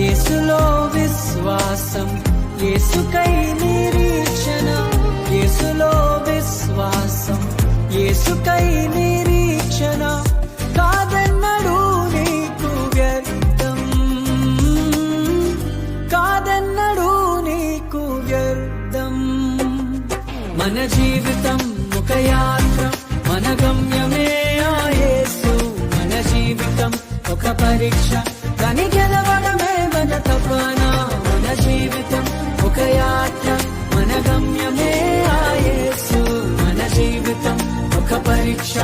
యేసులో విశ్వాసం యేసుకై నిరీక్షణ యేసులో విశ్వాసం యేసుకై నిరీక్షణ. కాదన్నడు నీకు వ్యర్థం కాదన్నడు నీకు వ్యర్థం. మన జీవితం ఒక యాత్ర మన గమ్యమే ఆయేసు మన జీవితం ఒక పరీక్ష కని గెలవడమే మన మన జీవితం ఒక యాత్ర మన గమ్యమే ఆ మన జీవితం ఒక పరీక్ష